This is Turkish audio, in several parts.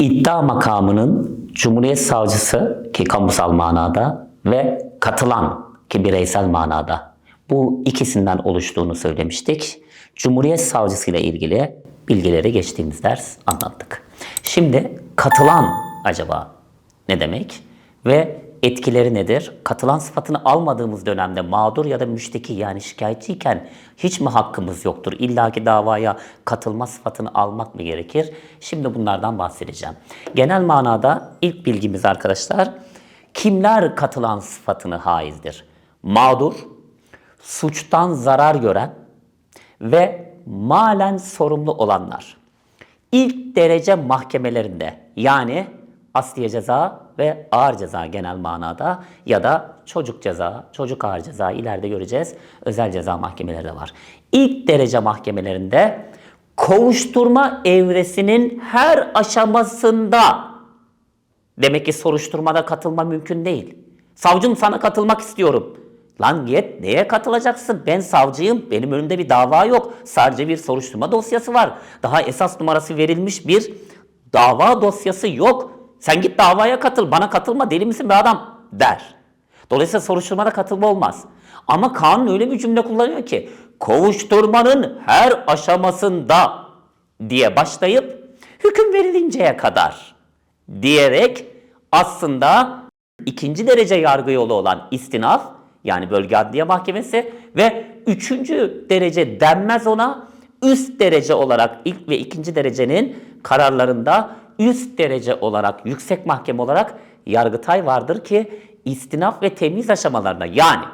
iddia makamının Cumhuriyet Savcısı ki kamusal manada ve katılan ki bireysel manada bu ikisinden oluştuğunu söylemiştik. Cumhuriyet Savcısı ile ilgili bilgileri geçtiğimiz ders anlattık. Şimdi katılan acaba ne demek ve etkileri nedir? Katılan sıfatını almadığımız dönemde mağdur ya da müşteki yani şikayetçiyken hiç mi hakkımız yoktur? İlla ki davaya katılma sıfatını almak mı gerekir? Şimdi bunlardan bahsedeceğim. Genel manada ilk bilgimiz arkadaşlar kimler katılan sıfatını haizdir? Mağdur, suçtan zarar gören ve malen sorumlu olanlar. İlk derece mahkemelerinde yani asliye ceza ve ağır ceza genel manada ya da çocuk ceza, çocuk ağır ceza ileride göreceğiz. Özel ceza mahkemeleri de var. İlk derece mahkemelerinde kovuşturma evresinin her aşamasında Demek ki soruşturmada katılma mümkün değil. Savcım sana katılmak istiyorum. Lan yet neye katılacaksın? Ben savcıyım. Benim önümde bir dava yok. Sadece bir soruşturma dosyası var. Daha esas numarası verilmiş bir dava dosyası yok. Sen git davaya katıl. Bana katılma. Deli misin be adam? Der. Dolayısıyla soruşturmada katılma olmaz. Ama kanun öyle bir cümle kullanıyor ki kovuşturmanın her aşamasında diye başlayıp hüküm verilinceye kadar diyerek aslında ikinci derece yargı yolu olan istinaf yani bölge adliye mahkemesi ve üçüncü derece denmez ona üst derece olarak ilk ve ikinci derecenin kararlarında üst derece olarak yüksek mahkeme olarak yargıtay vardır ki istinaf ve temiz aşamalarına yani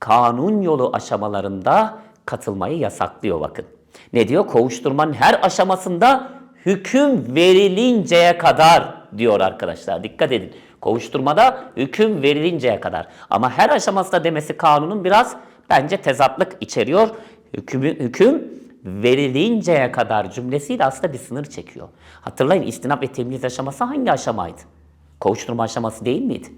kanun yolu aşamalarında katılmayı yasaklıyor bakın. Ne diyor? Kovuşturmanın her aşamasında hüküm verilinceye kadar diyor arkadaşlar. Dikkat edin. Kovuşturmada hüküm verilinceye kadar. Ama her aşamasında demesi kanunun biraz bence tezatlık içeriyor. Hüküm, hüküm verilinceye kadar cümlesiyle aslında bir sınır çekiyor. Hatırlayın istinaf ve temyiz aşaması hangi aşamaydı? Kovuşturma aşaması değil miydi?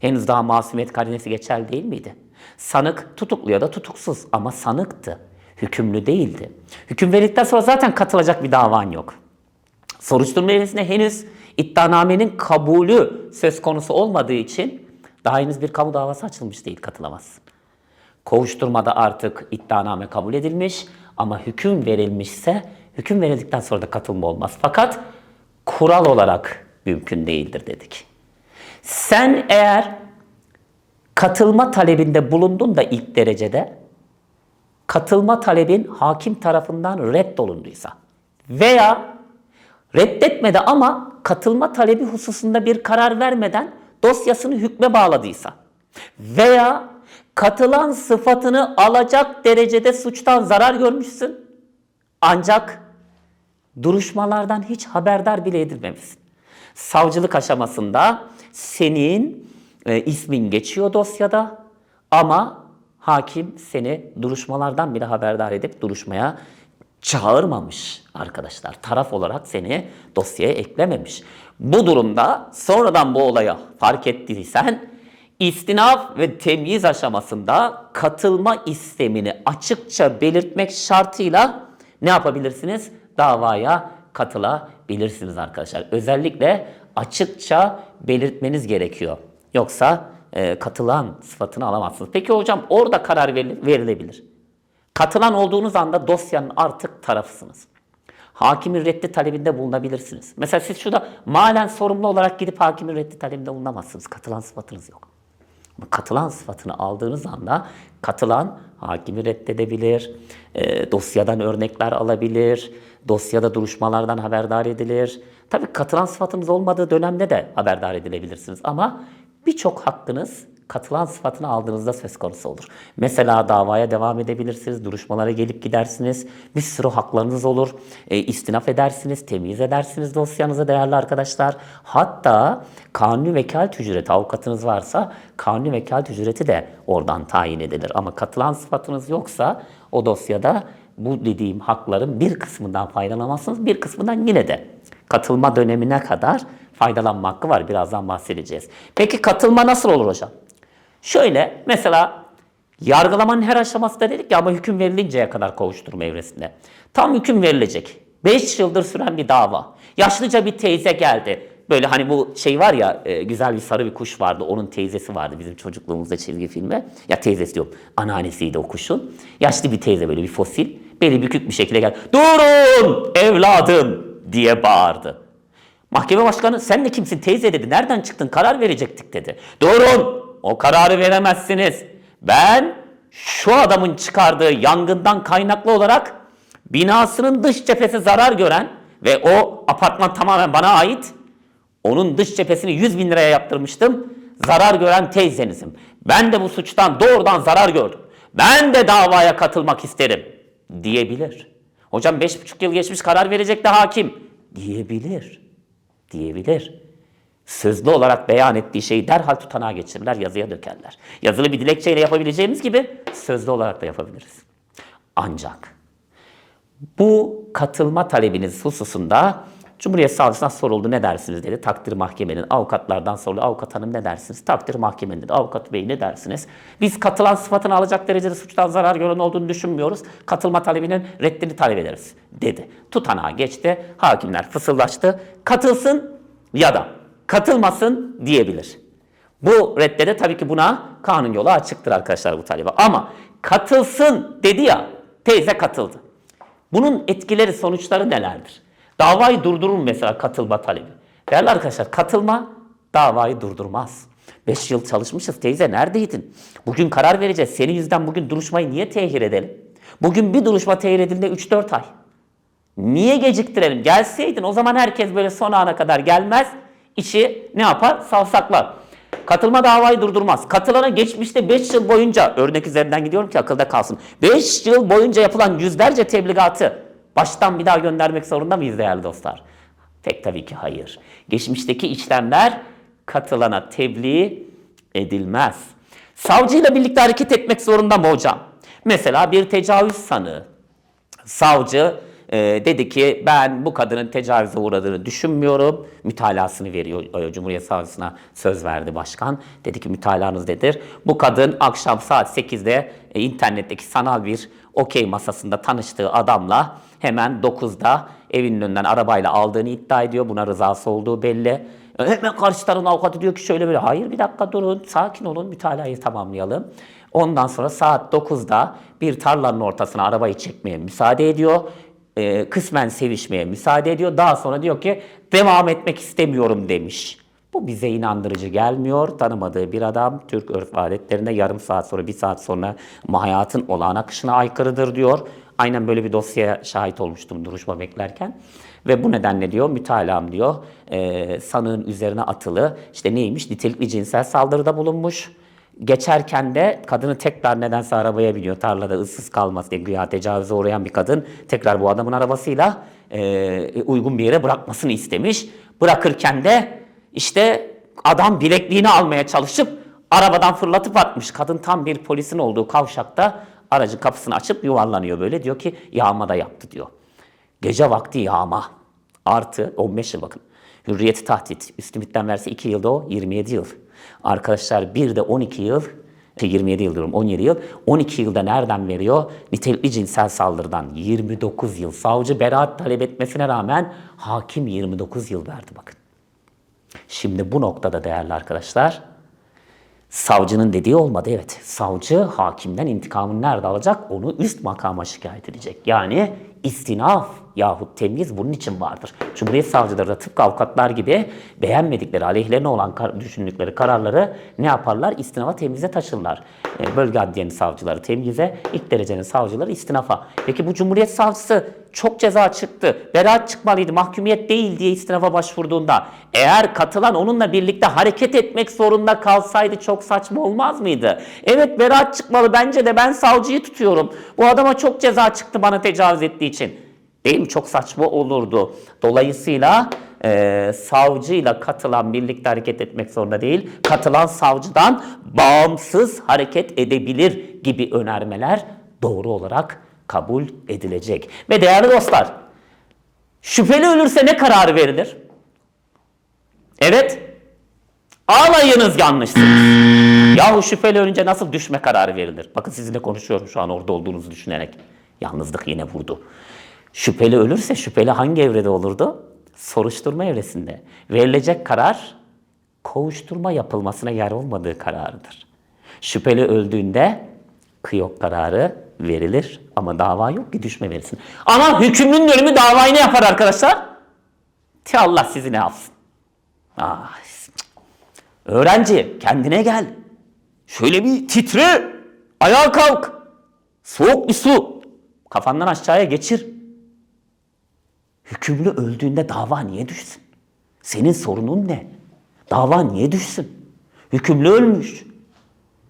Henüz daha masumiyet karinesi geçerli değil miydi? Sanık tutuklu ya da tutuksuz ama sanıktı. Hükümlü değildi. Hüküm verildikten sonra zaten katılacak bir davan yok. Soruşturma evresinde henüz iddianamenin kabulü söz konusu olmadığı için daha henüz bir kamu davası açılmış değil katılamazsın. Kovuşturmada artık iddianame kabul edilmiş ama hüküm verilmişse hüküm verildikten sonra da katılma olmaz. Fakat kural olarak mümkün değildir dedik. Sen eğer katılma talebinde bulundun da ilk derecede katılma talebin hakim tarafından reddolunduysa veya reddetmedi ama katılma talebi hususunda bir karar vermeden dosyasını hükme bağladıysa veya katılan sıfatını alacak derecede suçtan zarar görmüşsün ancak duruşmalardan hiç haberdar bile edilmemişsin. Savcılık aşamasında senin e, ismin geçiyor dosyada ama hakim seni duruşmalardan bile haberdar edip duruşmaya çağırmamış arkadaşlar. Taraf olarak seni dosyaya eklememiş. Bu durumda sonradan bu olaya fark ettiysen istinaf ve temyiz aşamasında katılma istemini açıkça belirtmek şartıyla ne yapabilirsiniz? Davaya katılabilirsiniz arkadaşlar. Özellikle açıkça belirtmeniz gerekiyor. Yoksa e, katılan sıfatını alamazsınız. Peki hocam orada karar verilebilir. Katılan olduğunuz anda dosyanın artık tarafısınız. Hakimin reddi talebinde bulunabilirsiniz. Mesela siz şurada malen sorumlu olarak gidip hakimin reddi talebinde bulunamazsınız. Katılan sıfatınız yok. Katılan sıfatını aldığınız anda katılan hakimi reddedebilir, e, dosyadan örnekler alabilir, dosyada duruşmalardan haberdar edilir. Tabii katılan sıfatınız olmadığı dönemde de haberdar edilebilirsiniz ama birçok hakkınız katılan sıfatını aldığınızda söz konusu olur. Mesela davaya devam edebilirsiniz, duruşmalara gelip gidersiniz, bir sürü haklarınız olur, e, istinaf edersiniz, temiz edersiniz dosyanızı değerli arkadaşlar. Hatta kanuni vekalet ücreti, avukatınız varsa kanuni vekalet ücreti de oradan tayin edilir. Ama katılan sıfatınız yoksa o dosyada bu dediğim hakların bir kısmından faydalanamazsınız, bir kısmından yine de katılma dönemine kadar faydalanma hakkı var. Birazdan bahsedeceğiz. Peki katılma nasıl olur hocam? Şöyle mesela yargılamanın her aşamasında dedik ya ama hüküm verilinceye kadar kovuşturma evresinde. Tam hüküm verilecek. 5 yıldır süren bir dava. Yaşlıca bir teyze geldi. Böyle hani bu şey var ya e, güzel bir sarı bir kuş vardı. Onun teyzesi vardı bizim çocukluğumuzda çizgi filme. Ya teyzesi diyorum. Anneannesiydi o kuşun. Yaşlı bir teyze böyle bir fosil. Beli bükük bir şekilde geldi. Durun evladım diye bağırdı. Mahkeme başkanı sen de kimsin teyze dedi. Nereden çıktın karar verecektik dedi. Durun o kararı veremezsiniz. Ben şu adamın çıkardığı yangından kaynaklı olarak binasının dış cephesi zarar gören ve o apartman tamamen bana ait. Onun dış cephesini 100 bin liraya yaptırmıştım. Zarar gören teyzenizim. Ben de bu suçtan doğrudan zarar gördüm. Ben de davaya katılmak isterim diyebilir. Hocam 5,5 yıl geçmiş karar verecek de hakim diyebilir. Diyebilir. Sözlü olarak beyan ettiği şeyi derhal tutanağa geçirirler, yazıya dökerler. Yazılı bir dilekçeyle yapabileceğimiz gibi sözlü olarak da yapabiliriz. Ancak bu katılma talebiniz hususunda Cumhuriyet Savcısına soruldu ne dersiniz dedi. Takdir mahkemenin avukatlardan soruldu. Avukat hanım ne dersiniz? Takdir mahkemenin dedi. Avukat bey ne dersiniz? Biz katılan sıfatını alacak derecede suçtan zarar gören olduğunu düşünmüyoruz. Katılma talebinin reddini talep ederiz dedi. Tutanağa geçti. Hakimler fısıldaştı. Katılsın ya da katılmasın diyebilir. Bu reddede tabii ki buna kanun yolu açıktır arkadaşlar bu talebe. Ama katılsın dedi ya teyze katıldı. Bunun etkileri, sonuçları nelerdir? Davayı durdurur mesela katılma talebi? Değerli arkadaşlar katılma davayı durdurmaz. 5 yıl çalışmışız teyze neredeydin? Bugün karar vereceğiz. Senin yüzden bugün duruşmayı niye tehir edelim? Bugün bir duruşma tehir edildiğinde 3-4 ay. Niye geciktirelim? Gelseydin o zaman herkes böyle son ana kadar gelmez. İşi ne yapar? Savsaklar. Katılma davayı durdurmaz. Katılana geçmişte 5 yıl boyunca, örnek üzerinden gidiyorum ki akılda kalsın. 5 yıl boyunca yapılan yüzlerce tebligatı baştan bir daha göndermek zorunda mıyız değerli dostlar? Pek tabii ki hayır. Geçmişteki işlemler katılana tebliğ edilmez. Savcıyla birlikte hareket etmek zorunda mı hocam? Mesela bir tecavüz sanığı. Savcı e, dedi ki ben bu kadının tecavüze uğradığını düşünmüyorum. Mütalasını veriyor e, Cumhuriyet Savcısına söz verdi başkan. Dedi ki mütalanız nedir? Bu kadın akşam saat 8'de e, internetteki sanal bir okey masasında tanıştığı adamla hemen 9'da evinin önünden arabayla aldığını iddia ediyor. Buna rızası olduğu belli. E, Hemen karşı tarafın avukatı diyor ki şöyle böyle. Hayır bir dakika durun sakin olun mütalayı tamamlayalım. Ondan sonra saat 9'da bir tarlanın ortasına arabayı çekmeye müsaade ediyor. Ee, kısmen sevişmeye müsaade ediyor. Daha sonra diyor ki devam etmek istemiyorum demiş. Bu bize inandırıcı gelmiyor. Tanımadığı bir adam Türk örf adetlerinde yarım saat sonra bir saat sonra hayatın olağan akışına aykırıdır diyor. Aynen böyle bir dosyaya şahit olmuştum duruşma beklerken. Ve bu nedenle diyor mütalam diyor e, sanığın üzerine atılı işte neymiş nitelikli cinsel saldırıda bulunmuş. Geçerken de kadını tekrar nedense arabaya biniyor. Tarlada ıssız kalması diye güya tecavüze uğrayan bir kadın tekrar bu adamın arabasıyla e, uygun bir yere bırakmasını istemiş. Bırakırken de işte adam bilekliğini almaya çalışıp arabadan fırlatıp atmış. Kadın tam bir polisin olduğu kavşakta aracın kapısını açıp yuvarlanıyor böyle. Diyor ki yağma da yaptı diyor. Gece vakti yağma artı 15 yıl bakın. Hürriyeti tahdit. Üstümitten verse 2 yılda o 27 yıl. Arkadaşlar bir de 12 yıl 27 yıl diyorum 17 yıl. 12 yılda nereden veriyor? Nitelikli cinsel saldırıdan 29 yıl. Savcı beraat talep etmesine rağmen hakim 29 yıl verdi bakın. Şimdi bu noktada değerli arkadaşlar savcının dediği olmadı evet. Savcı hakimden intikamını nerede alacak? Onu üst makama şikayet edecek. Yani istinaf yahut temyiz bunun için vardır. Cumhuriyet savcıları da tıpkı avukatlar gibi beğenmedikleri, aleyhlerine olan kar- düşündükleri kararları ne yaparlar? İstinafa temyize taşırlar. E, bölge adliyenin savcıları temyize, ilk derecenin savcıları istinafa. Peki bu Cumhuriyet savcısı çok ceza çıktı, beraat çıkmalıydı, mahkumiyet değil diye istinafa başvurduğunda eğer katılan onunla birlikte hareket etmek zorunda kalsaydı çok saçma olmaz mıydı? Evet beraat çıkmalı bence de ben savcıyı tutuyorum. Bu adama çok ceza çıktı bana tecavüz ettiği için. Değil mi? Çok saçma olurdu. Dolayısıyla e, savcıyla katılan birlikte hareket etmek zorunda değil. Katılan savcıdan bağımsız hareket edebilir gibi önermeler doğru olarak kabul edilecek. Ve değerli dostlar, şüpheli ölürse ne kararı verilir? Evet, alayınız yanlışsınız. Yahu şüpheli ölünce nasıl düşme kararı verilir? Bakın sizinle konuşuyorum şu an orada olduğunuzu düşünerek. Yalnızlık yine vurdu. Şüpheli ölürse şüpheli hangi evrede olurdu? Soruşturma evresinde. Verilecek karar kovuşturma yapılmasına yer olmadığı kararıdır. Şüpheli öldüğünde kıyok kararı verilir ama dava yok ki düşme verilsin. Ama hükümlünün ölümü davayı ne yapar arkadaşlar? Ti Allah sizi ne yapsın? Ah, öğrenci kendine gel. Şöyle bir titre. Ayağa kalk. Soğuk bir su. Kafandan aşağıya geçir. Hükümlü öldüğünde dava niye düşsün? Senin sorunun ne? Dava niye düşsün? Hükümlü ölmüş.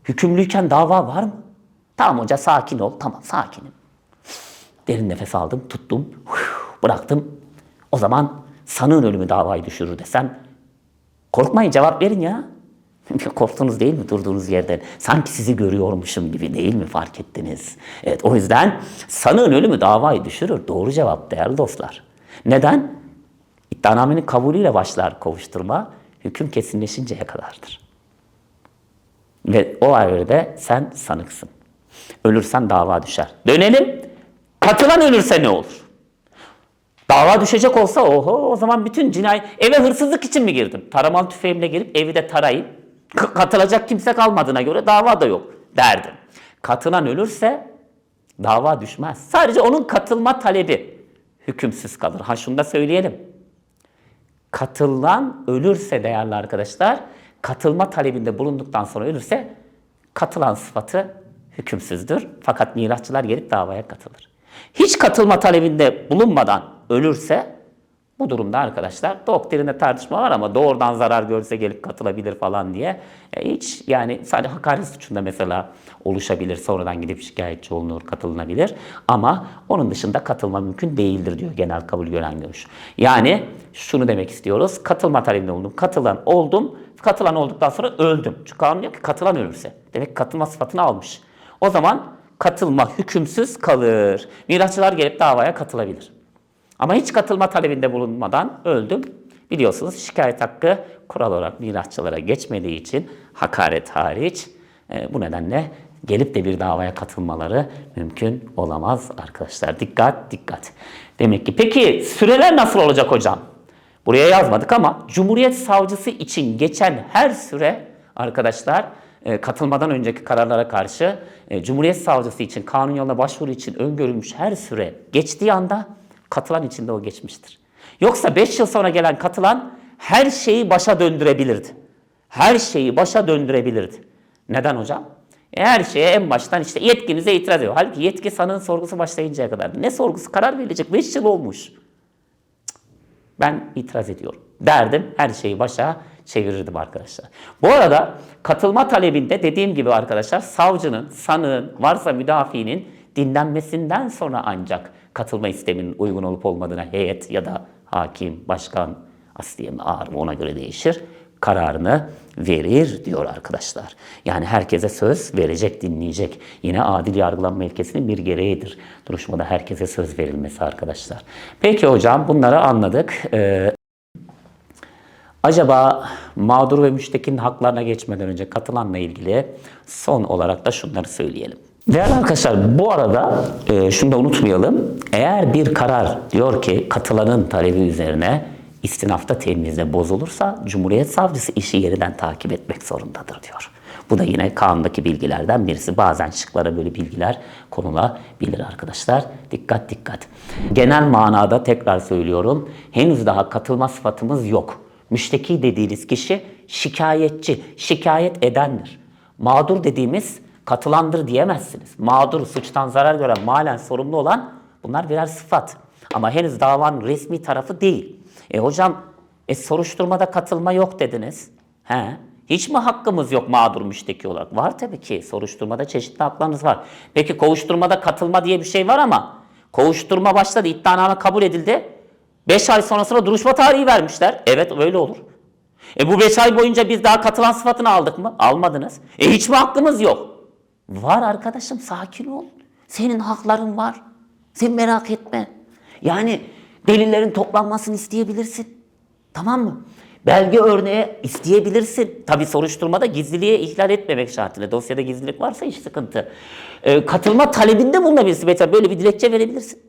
Hükümlüyken dava var mı? Tamam hoca sakin ol. Tamam sakinim. Derin nefes aldım, tuttum, bıraktım. O zaman sanığın ölümü davayı düşürür desem korkmayın cevap verin ya. Korktunuz değil mi durduğunuz yerden? Sanki sizi görüyormuşum gibi değil mi fark ettiniz? Evet o yüzden sanığın ölümü davayı düşürür. Doğru cevap değerli dostlar. Neden? İddianamenin kabulüyle başlar kovuşturma, hüküm kesinleşinceye kadardır. Ve o evrede sen sanıksın. Ölürsen dava düşer. Dönelim. Katılan ölürse ne olur? Dava düşecek olsa oho o zaman bütün cinayet... Eve hırsızlık için mi girdim? Taramalı tüfeğimle girip evi de tarayıp k- katılacak kimse kalmadığına göre dava da yok derdim. Katılan ölürse dava düşmez. Sadece onun katılma talebi hükümsüz kalır. Ha şunu da söyleyelim. Katılan ölürse değerli arkadaşlar, katılma talebinde bulunduktan sonra ölürse katılan sıfatı hükümsüzdür. Fakat mirasçılar gelip davaya katılır. Hiç katılma talebinde bulunmadan ölürse bu durumda arkadaşlar doktrinde tartışma var ama doğrudan zarar görse gelip katılabilir falan diye e, hiç yani sadece hakaret suçunda mesela oluşabilir sonradan gidip şikayetçi olunur katılınabilir ama onun dışında katılma mümkün değildir diyor genel kabul gören görüş. Yani şunu demek istiyoruz katılma talebinde bulundum katılan oldum katılan olduktan sonra öldüm. Çünkü kanun diyor ki katılan ölürse demek katılma sıfatını almış. O zaman katılma hükümsüz kalır. Mirasçılar gelip davaya katılabilir. Ama hiç katılma talebinde bulunmadan öldüm. Biliyorsunuz şikayet hakkı kural olarak mirasçılara geçmediği için hakaret hariç e, bu nedenle gelip de bir davaya katılmaları mümkün olamaz arkadaşlar. Dikkat dikkat. Demek ki peki süreler nasıl olacak hocam? Buraya yazmadık ama Cumhuriyet Savcısı için geçen her süre arkadaşlar katılmadan önceki kararlara karşı e, Cumhuriyet Savcısı için kanun yoluna başvuru için öngörülmüş her süre geçtiği anda katılan için de o geçmiştir. Yoksa 5 yıl sonra gelen katılan her şeyi başa döndürebilirdi. Her şeyi başa döndürebilirdi. Neden hocam? E, her şeye en baştan işte yetkinize itiraz ediyor. Halbuki yetki sanığın sorgusu başlayıncaya kadar. Ne sorgusu? Karar verilecek. 5 yıl olmuş. Ben itiraz ediyorum. Derdim her şeyi başa çevirirdim arkadaşlar. Bu arada katılma talebinde dediğim gibi arkadaşlar savcının, sanığın, varsa müdafiinin dinlenmesinden sonra ancak katılma isteminin uygun olup olmadığına heyet ya da hakim, başkan, asliye mi ağır mı ona göre değişir kararını verir diyor arkadaşlar. Yani herkese söz verecek, dinleyecek. Yine adil yargılanma ilkesinin bir gereğidir. Duruşmada herkese söz verilmesi arkadaşlar. Peki hocam bunları anladık. Ee, acaba mağdur ve müştekinin haklarına geçmeden önce katılanla ilgili son olarak da şunları söyleyelim. Değerli arkadaşlar bu arada e, şunu da unutmayalım. Eğer bir karar diyor ki katılanın talebi üzerine istinafta temizde bozulursa Cumhuriyet Savcısı işi yeniden takip etmek zorundadır diyor. Bu da yine kanundaki bilgilerden birisi. Bazen şıklara böyle bilgiler konulabilir arkadaşlar. Dikkat dikkat. Genel manada tekrar söylüyorum. Henüz daha katılma sıfatımız yok. Müşteki dediğiniz kişi şikayetçi, şikayet edendir. Mağdur dediğimiz katılandır diyemezsiniz. Mağdur, suçtan zarar gören, malen sorumlu olan bunlar birer sıfat. Ama henüz davanın resmi tarafı değil. E hocam e, soruşturmada katılma yok dediniz. He. Hiç mi hakkımız yok mağdur müşteki olarak? Var tabii ki. Soruşturmada çeşitli haklarınız var. Peki kovuşturmada katılma diye bir şey var ama kovuşturma başladı, iddianame kabul edildi. 5 ay sonrasında duruşma tarihi vermişler. Evet öyle olur. E bu 5 ay boyunca biz daha katılan sıfatını aldık mı? Almadınız. E hiç mi hakkımız yok? Var arkadaşım sakin ol. Senin hakların var. Sen merak etme. Yani delillerin toplanmasını isteyebilirsin. Tamam mı? Belge örneği isteyebilirsin. Tabi soruşturmada gizliliğe ihlal etmemek şartıyla. Dosyada gizlilik varsa hiç sıkıntı. Ee, katılma talebinde bulunabilirsin. Mesela böyle bir dilekçe verebilirsin.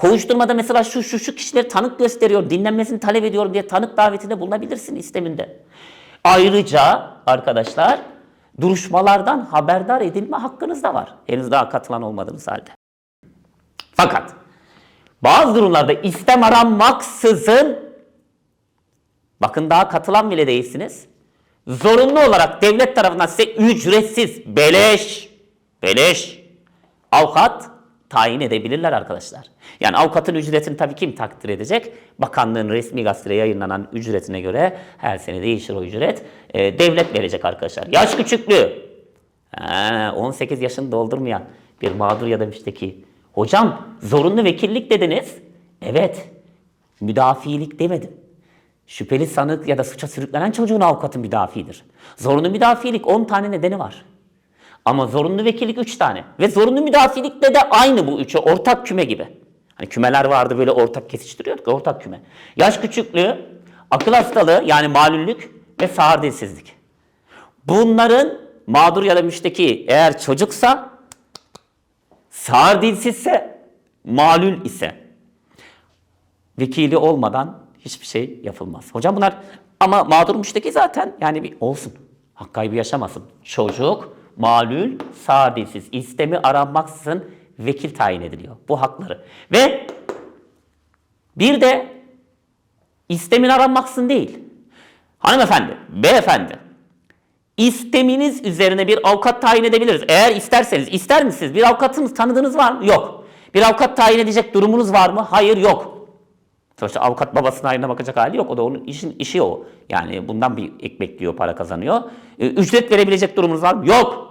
Kovuşturmada mesela şu şu şu kişileri tanık gösteriyor, dinlenmesini talep ediyorum diye tanık davetinde bulunabilirsin isteminde. Ayrıca arkadaşlar duruşmalardan haberdar edilme hakkınız da var. Henüz daha katılan olmadığınız halde. Fakat bazı durumlarda istem aranmaksızın bakın daha katılan bile değilsiniz. Zorunlu olarak devlet tarafından size ücretsiz, beleş, beleş avukat tayin edebilirler arkadaşlar. Yani avukatın ücretini tabii kim takdir edecek? Bakanlığın resmi gazetede yayınlanan ücretine göre her sene değişir o ücret. Ee, devlet verecek arkadaşlar. Yaş küçüklüğü. Ha, 18 yaşını doldurmayan bir mağdur ya da müşteki. Hocam zorunlu vekillik dediniz. Evet. Müdafilik demedim. Şüpheli sanık ya da suça sürüklenen çocuğun avukatı müdafidir. Zorunlu müdafilik 10 tane nedeni var. Ama zorunlu vekillik 3 tane. Ve zorunlu müdafilikte de aynı bu üçü. Ortak küme gibi. Hani kümeler vardı böyle ortak kesiştiriyorduk. Ortak küme. Yaş küçüklüğü, akıl hastalığı yani malüllük ve sağır dilsizlik. Bunların mağdur ya da müşteki eğer çocuksa, sağır dilsizse, malül ise vekili olmadan hiçbir şey yapılmaz. Hocam bunlar ama mağdur müşteki zaten yani bir olsun. Hak kaybı yaşamasın. Çocuk, malul, sağır dilsiz, istemi aranmaksızın vekil tayin ediliyor. Bu hakları. Ve bir de istemin aranmaksızın değil. Hanımefendi, beyefendi, isteminiz üzerine bir avukat tayin edebiliriz. Eğer isterseniz, ister misiniz? Bir avukatınız tanıdığınız var mı? Yok. Bir avukat tayin edecek durumunuz var mı? Hayır, yok. Sonuçta avukat babasının haline bakacak hali yok. O da onun işin işi o. Yani bundan bir ekmek yiyor, para kazanıyor. Ee, ücret verebilecek durumunuz var mı? Yok.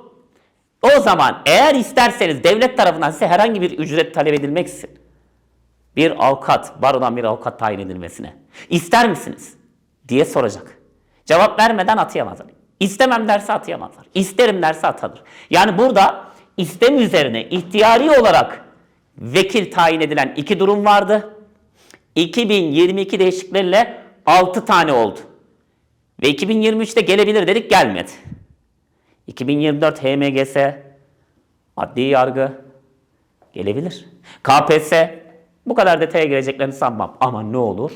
O zaman eğer isterseniz devlet tarafından size herhangi bir ücret talep edilmeksizin bir avukat, barodan bir avukat tayin edilmesine ister misiniz diye soracak. Cevap vermeden atayamazlar. İstemem derse atayamazlar. İsterim derse atanır. Yani burada istem üzerine ihtiyari olarak vekil tayin edilen iki durum vardı. 2022 değişiklikleriyle 6 tane oldu. Ve 2023'te gelebilir dedik gelmedi. 2024 HMGS, adli yargı gelebilir. KPS bu kadar detaya gireceklerini sanmam. Ama ne olur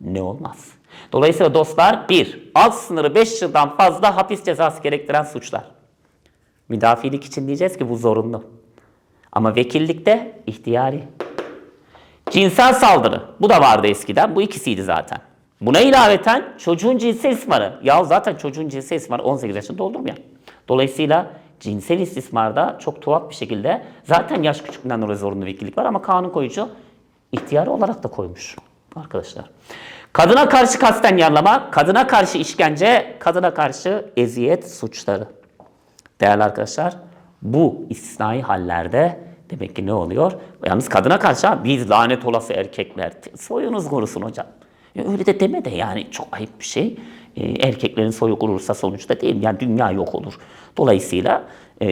ne olmaz. Dolayısıyla dostlar bir, alt sınırı 5 yıldan fazla hapis cezası gerektiren suçlar. Müdafilik için diyeceğiz ki bu zorunlu. Ama vekillikte ihtiyari. Cinsel saldırı. Bu da vardı eskiden. Bu ikisiydi zaten. Buna ilaveten çocuğun cinsel istismarı. Ya zaten çocuğun cinsel istismarı 18 yaşında doldurmuyor. Dolayısıyla cinsel istismarda çok tuhaf bir şekilde zaten yaş küçüklüğünden dolayı zorunlu vekillik var ama kanun koyucu ihtiyari olarak da koymuş arkadaşlar. Kadına karşı kasten yarlama, kadına karşı işkence, kadına karşı eziyet suçları. Değerli arkadaşlar bu istisnai hallerde demek ki ne oluyor? Yalnız kadına karşı biz lanet olası erkekler soyunuz korusun hocam. Öyle de deme de yani çok ayıp bir şey. Ee, erkeklerin soyu kurursa sonuçta değil yani dünya yok olur. Dolayısıyla e,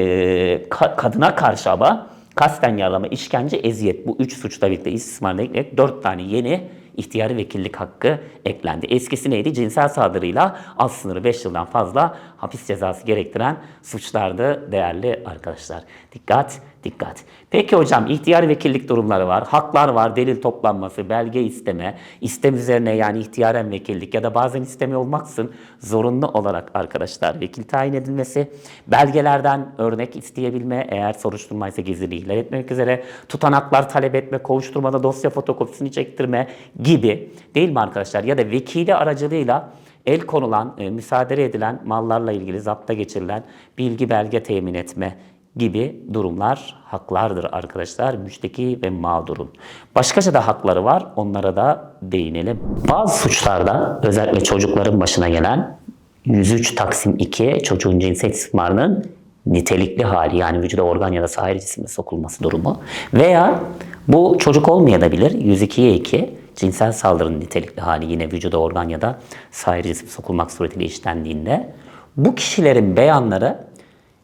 ka- kadına karşı ama kasten yaralama, işkence, eziyet bu üç suçla birlikte istismarla ekleyerek dört tane yeni ihtiyari vekillik hakkı eklendi. Eskisi neydi? Cinsel saldırıyla alt sınırı 5 yıldan fazla hapis cezası gerektiren suçlardı değerli arkadaşlar. Dikkat, dikkat. Peki hocam ihtiyari vekillik durumları var, haklar var, delil toplanması, belge isteme, istem üzerine yani ihtiyaren vekillik ya da bazen istemi olmaksın zorunlu olarak arkadaşlar vekil tayin edilmesi, belgelerden örnek isteyebilme eğer soruşturma ise gizliliği ihlal etmek üzere, tutanaklar talep etme, kovuşturmada dosya fotokopisini çektirme gibi. Değil mi arkadaşlar? Ya da vekili aracılığıyla el konulan, e, müsaade edilen mallarla ilgili zapta geçirilen bilgi belge temin etme gibi durumlar haklardır arkadaşlar. Müşteki ve mağdurun. Başkaca da hakları var. Onlara da değinelim. Bazı suçlarda özellikle çocukların başına gelen 103 Taksim 2 çocuğun cinsel istismarının nitelikli hali yani vücuda organ ya da sahil cisme sokulması durumu veya bu çocuk olmayabilir 102'ye 2 cinsel saldırının nitelikli hali yine vücuda organ ya da sahil cisme sokulmak suretiyle işlendiğinde bu kişilerin beyanları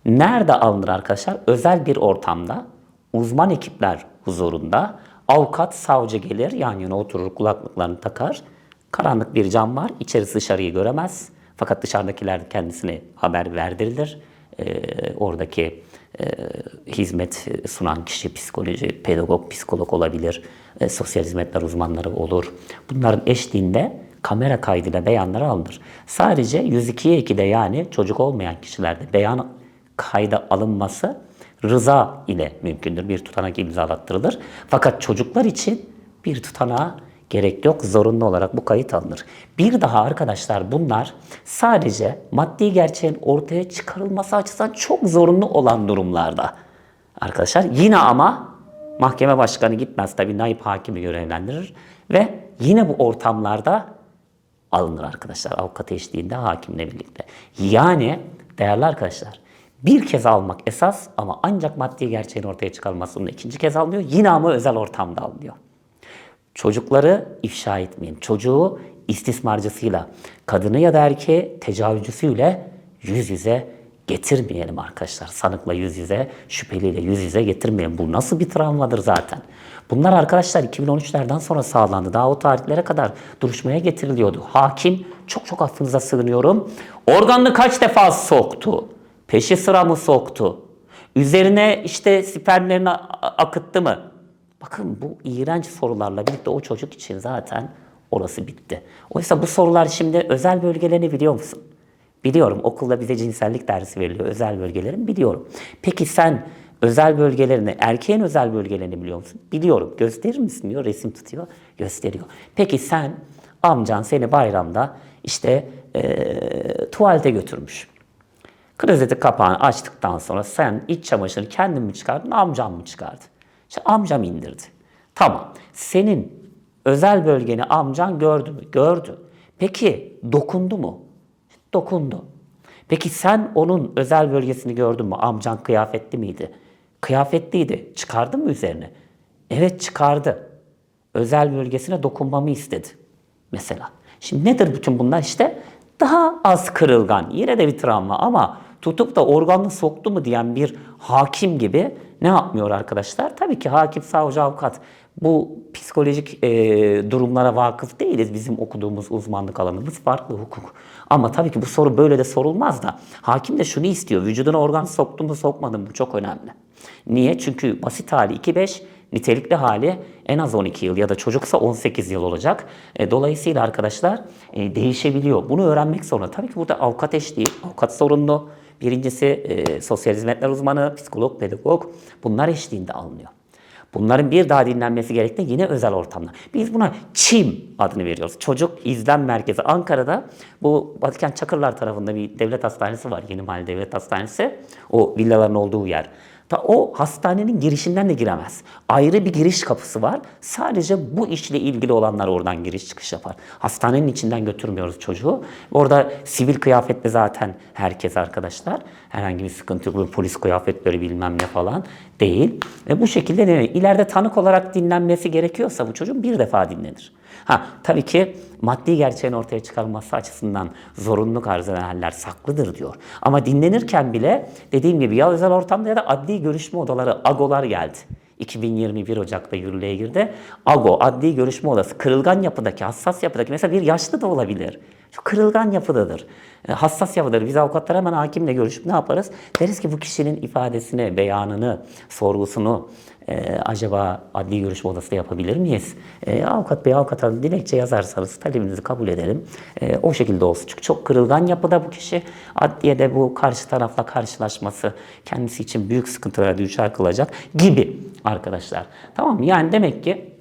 nerede alınır arkadaşlar? Özel bir ortamda uzman ekipler huzurunda avukat, savcı gelir yan yana oturur kulaklıklarını takar. Karanlık bir cam var. içerisi dışarıyı göremez. Fakat dışarıdakiler kendisine haber verdirilir. Ee, oradaki e, hizmet sunan kişi psikoloji, pedagog, psikolog olabilir, e, sosyal hizmetler uzmanları olur. Bunların eşliğinde kamera kaydıyla beyanları alınır. Sadece 102'ye 2'de yani çocuk olmayan kişilerde beyan kayda alınması rıza ile mümkündür. Bir tutanak imzalattırılır. Fakat çocuklar için bir tutanağa gerek yok. Zorunlu olarak bu kayıt alınır. Bir daha arkadaşlar bunlar sadece maddi gerçeğin ortaya çıkarılması açısından çok zorunlu olan durumlarda. Arkadaşlar yine ama mahkeme başkanı gitmez tabii naip hakimi görevlendirir ve yine bu ortamlarda alınır arkadaşlar avukat eşliğinde hakimle birlikte. Yani değerli arkadaşlar bir kez almak esas ama ancak maddi gerçeğin ortaya çıkarılmasında ikinci kez alınıyor. Yine ama özel ortamda alınıyor. Çocukları ifşa etmeyin. Çocuğu istismarcısıyla, kadını ya da erkeği tecavüzcüsüyle yüz yüze getirmeyelim arkadaşlar. Sanıkla yüz yüze, şüpheliyle yüz yüze getirmeyelim. Bu nasıl bir travmadır zaten? Bunlar arkadaşlar 2013'lerden sonra sağlandı. Daha o tarihlere kadar duruşmaya getiriliyordu. Hakim, çok çok affınıza sığınıyorum. Organını kaç defa soktu? Peşi sıra mı soktu? Üzerine işte spermlerini akıttı mı? Bakın bu iğrenç sorularla birlikte o çocuk için zaten orası bitti. Oysa bu sorular şimdi özel bölgelerini biliyor musun? Biliyorum okulda bize cinsellik dersi veriliyor özel bölgelerin biliyorum. Peki sen özel bölgelerini, erkeğin özel bölgelerini biliyor musun? Biliyorum. Gösterir misin diyor, resim tutuyor, gösteriyor. Peki sen amcan seni bayramda işte eee tuvalete götürmüş. Klozeti kapağını açtıktan sonra sen iç çamaşırını kendin mi çıkardın, amcam mı çıkardı? İşte amcam indirdi. Tamam. Senin özel bölgeni amcan gördü mü? Gördü. Peki dokundu mu? Dokundu. Peki sen onun özel bölgesini gördün mü? Amcan kıyafetli miydi? Kıyafetliydi. Çıkardın mı üzerine? Evet çıkardı. Özel bölgesine dokunmamı istedi. Mesela. Şimdi nedir bütün bunlar? İşte daha az kırılgan. Yine de bir travma ama tutup da organını soktu mu diyen bir hakim gibi ne yapmıyor arkadaşlar? Tabii ki hakim, savcı, avukat bu psikolojik e, durumlara vakıf değiliz. Bizim okuduğumuz uzmanlık alanımız farklı hukuk. Ama tabii ki bu soru böyle de sorulmaz da. Hakim de şunu istiyor. Vücuduna organ soktu mu sokmadı mı? Bu çok önemli. Niye? Çünkü basit hali 2-5, nitelikli hali en az 12 yıl ya da çocuksa 18 yıl olacak. E, dolayısıyla arkadaşlar e, değişebiliyor. Bunu öğrenmek zorunda. Tabii ki burada avukat eşliği, avukat sorumlu. Birincisi e, sosyal hizmetler uzmanı, psikolog, pedagog bunlar eşliğinde alınıyor. Bunların bir daha dinlenmesi gerektiğinde yine özel ortamda. Biz buna ÇİM adını veriyoruz. Çocuk İzlem Merkezi. Ankara'da bu Vatikan Çakırlar tarafında bir devlet hastanesi var. Yeni Mahalle Devlet Hastanesi. O villaların olduğu yer. Ta o hastanenin girişinden de giremez. Ayrı bir giriş kapısı var. Sadece bu işle ilgili olanlar oradan giriş çıkış yapar. Hastanenin içinden götürmüyoruz çocuğu. Orada sivil kıyafetle zaten herkes arkadaşlar. Herhangi bir sıkıntı yok. Polis kıyafetleri bilmem ne falan değil. Ve bu şekilde? İleride tanık olarak dinlenmesi gerekiyorsa bu çocuğun bir defa dinlenir. Ha tabii ki maddi gerçeğin ortaya çıkarılması açısından zorunluluk arz eden haller saklıdır diyor. Ama dinlenirken bile dediğim gibi ya özel ortamda ya da adli görüşme odaları, AGO'lar geldi. 2021 Ocak'ta yürürlüğe girdi. AGO, adli görüşme odası, kırılgan yapıdaki, hassas yapıdaki, mesela bir yaşlı da olabilir. Şu kırılgan yapıdadır. E, Hassas yapıdadır. Biz avukatlar hemen hakimle görüşüp ne yaparız? Deriz ki bu kişinin ifadesini, beyanını, sorgusunu e, acaba adli görüşme odasında yapabilir miyiz? E, avukat bey, avukat hanım dilekçe yazarsanız talebinizi kabul edelim. E, o şekilde olsun. Çünkü çok kırılgan yapıda bu kişi. Adliyede bu karşı tarafla karşılaşması kendisi için büyük sıkıntılara düşer kılacak gibi arkadaşlar. Tamam mı? Yani demek ki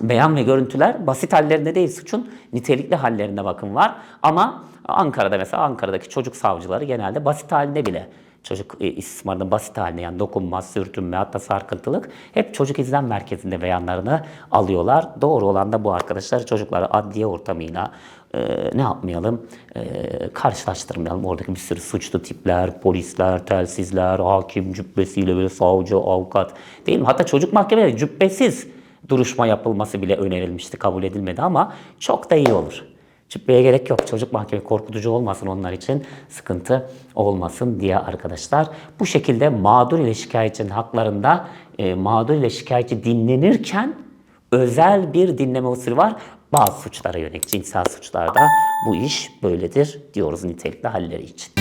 beyan ve görüntüler basit hallerinde değil suçun nitelikli hallerinde bakın var. Ama Ankara'da mesela Ankara'daki çocuk savcıları genelde basit halinde bile çocuk e, istismarının basit haline yani dokunma, sürtünme hatta sarkıntılık hep çocuk izlem merkezinde beyanlarını alıyorlar. Doğru olan da bu arkadaşlar çocukları adliye ortamıyla e, ne yapmayalım e, karşılaştırmayalım. Oradaki bir sürü suçlu tipler, polisler, telsizler, hakim cübbesiyle böyle savcı, avukat değil mi? Hatta çocuk mahkemeleri cübbesiz duruşma yapılması bile önerilmişti, kabul edilmedi ama çok da iyi olur. Cübbeye gerek yok. Çocuk mahkeme korkutucu olmasın onlar için, sıkıntı olmasın diye arkadaşlar. Bu şekilde mağdur ile şikayetçinin haklarında e, mağdur ile şikayetçi dinlenirken özel bir dinleme usulü var. Bazı suçlara yönelik cinsel suçlarda bu iş böyledir diyoruz nitelikli halleri için.